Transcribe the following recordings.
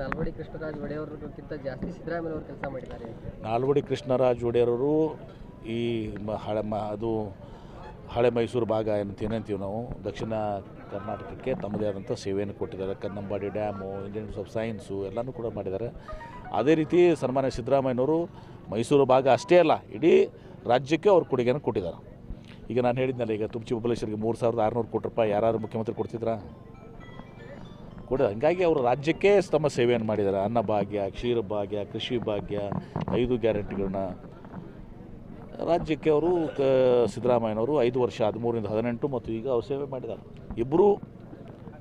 ನಾಲ್ವಡಿ ಕೃಷ್ಣರಾಜ್ ಒಡೆಯವ್ರಿಗಿಂತ ಜಾಸ್ತಿ ಸಿದ್ದರಾಮಯ್ಯ ಕೆಲಸ ಮಾಡಿದ್ದಾರೆ ನಾಲ್ವಡಿ ಕೃಷ್ಣರಾಜ್ ಒಡೆಯರವರು ಈ ಹಳೆ ಮ ಅದು ಹಳೆ ಮೈಸೂರು ಭಾಗ ಏನಂತ ಏನಂತೀವಿ ನಾವು, ದಕ್ಷಿಣ ಕರ್ನಾಟಕಕ್ಕೆ ತಮ್ಮದೇ ಆದಂಥ ಸೇವೆಯನ್ನು ಕೊಟ್ಟಿದ್ದಾರೆ. Kannambadi dam Indian of science ಎಲ್ಲನೂ ಕೂಡ ಮಾಡಿದ್ದಾರೆ. ಅದೇ ರೀತಿ ಸನ್ಮಾನ್ಯ ಸಿದ್ದರಾಮಯ್ಯನವರು ಮೈಸೂರು ಭಾಗ ಅಷ್ಟೇ ಅಲ್ಲ, ಇಡೀ ರಾಜ್ಯಕ್ಕೆ ಅವ್ರ ಕೊಡುಗೆಯನ್ನು ಕೊಟ್ಟಿದ್ದಾರೆ. ಈಗ ನಾನು ಹೇಳಿದ್ನಲ್ಲ, ಈಗ ತುಮಚಿ ಬಬಲೇಶ್ವರಿಗೆ ಮೂರು ಸಾವಿರದ ಆರುನೂರು ಕೋಟಿ ರೂಪಾಯಿ ಯಾರು ಮುಖ್ಯಮಂತ್ರಿ ಕೊಡ್ತಿದ್ರಾ? ಕೊಡ. ಹಂಗಾಗಿ ಅವರು ರಾಜ್ಯಕ್ಕೆ ತಮ್ಮ ಸೇವೆಯನ್ನು ಮಾಡಿದ್ದಾರೆ. ಅನ್ನಭಾಗ್ಯ ಕ್ಷೀರ ಭಾಗ್ಯ ಕೃಷಿ ಭಾಗ್ಯ ಐದು ಗ್ಯಾರಂಟಿಗಳನ್ನ. ರಾಜ್ಯಕ್ಕೆ ಅವರು ಕ ಸಿದ್ದರಾಮಯ್ಯನವರು ಐದು ವರ್ಷ ಹದಿಮೂರಿಂದ ಹದಿನೆಂಟು ಮತ್ತು ಈಗ ಅವರು ಸೇವೆ ಮಾಡಿದ್ದಾರೆ. ಇಬ್ಬರು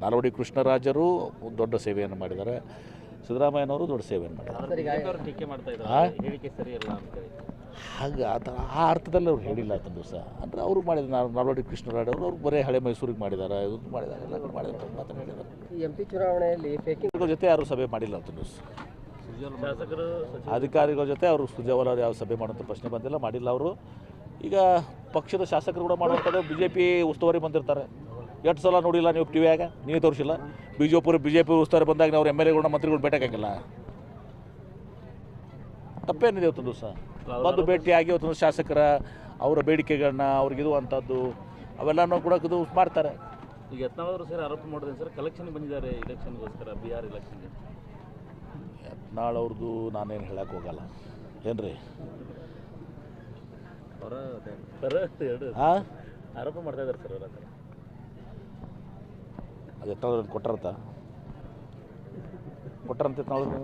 ನಾಲ್ವಡಿ ಕೃಷ್ಣರಾಜರು ದೊಡ್ಡ ಸೇವೆಯನ್ನು ಮಾಡಿದ್ದಾರೆ. ಸಿದ್ದರಾಮಯ್ಯನವರು ದೊಡ್ಡ ಸೇವೆಯನ್ನು ಮಾಡಿದ್ದಾರೆ. ಅಂತ ಹಾಗೆ ಆ ಥರ ಆ ಅರ್ಥದಲ್ಲಿ ಅವ್ರು ಹೇಳಿಲ್ಲ ಆತನ ದಿವಸ. ಅಂದರೆ ಅವರು ಮಾಡಿದ್ರು ನಾವು ನಾಲ್ವಡಿ ಕೃಷ್ಣರಾಜ್ ಅವರು ಅವ್ರು ಬರೇ ಹಳೆ ಮೈಸೂರಿಗೆ ಮಾಡಿದ್ದಾರೆ ಇದು ಮಾಡಿದ್ದಾರೆ ಎಲ್ಲ ಕಡೆ ಮಾಡಿದ್ದಾರೆ ಮಾತ್ರ ಹೇಳಿದ್ದಾರೆ. ಈ ಎಂ ಪಿ ಚುನಾವಣೆಯಲ್ಲಿ ಫೇಕಿಂಗ್ ಜೊತೆ ಯಾರು ಸಭೆ ಮಾಡಿಲ್ಲ ಆತನ ದಿವಸ? ಅಧಿಕಾರಿಗಳ ಜೊತೆ ಅವರು ಸುಜಾವಲ್ ಅವರು ಯಾವ ಸಭೆ ಮಾಡುವಂಥ ಪ್ರಶ್ನೆ ಬಂದಿಲ್ಲ ಮಾಡಿಲ್ಲ ಅವರು. ಈಗ ಪಕ್ಷದ ಶಾಸಕರು ಕೂಡ ಮಾಡುವಂಥದ್ದು ಬಿ ಜೆ ಪಿ ಉಸ್ತುವಾರಿ ಬಂದಿರ್ತಾರೆ. ಎಷ್ಟು ಸಲ ನೋಡಿಲ್ಲ ನೀವು ಟಿ ವಿಯಾಗ ನೀವು ತೋರಿಸಿಲ್ಲ. ಬಿಜೆಪಿ ಬಿ ಜೆ ಪಿ ಉಸ್ತುವಾರಿ ಬಂದಾಗ ಅವ್ರು ಎಂ ಎಲ್ ಎಗಳನ್ನ ಮಂತ್ರಿಗಳು ಭೇಟಾಗಿಲ್ಲ ತಪ್ಪೇನಿದೆ ಇವತ್ತೊಂದು ದಿವಸ? ಬಂದು ಭೇಟಿಯಾಗಿ ಒಂದು ಶಾಸಕರ ಅವರ ಬೇಡಿಕೆಗಳನ್ನ ಅವ್ರಿಗಿದು ಅಂಥದ್ದು ಅವೆಲ್ಲನೂ ಕೂಡ ಇದು ಮಾಡ್ತಾರೆ. ಈಗ ಯತ್ನಾಳ್ ಸರ್ ಆರೋಪ ಮಾಡಿದ್ರೆ ಸರ್ ಕಲೆಕ್ಷನ್ ಬಂದಿದ್ದಾರೆ ಇಲೆಕ್ಷನ್ಗೋಸ್ಕರ ಬಿಹಾರ್ ಇಲೆಕ್ಷನ್ಗೆ ಯತ್ನಾಳ್ ಅವ್ರದ್ದು ನಾನೇನು ಹೇಳಕ್ಕೆ ಹೋಗಲ್ಲ. ಸರ್ ಎರಡು. ಹಾಂ ಆರೋಪ ಮಾಡ್ತಾ ಇದ್ದಾರೆ ಸರ್ ಅವರ ಅದು ಎತ್ತಾದ್ರು ಕೊಟ್ಟರಂತ ಕೊಟ್ಟರಂತ ಎತ್ತಾದ್ರು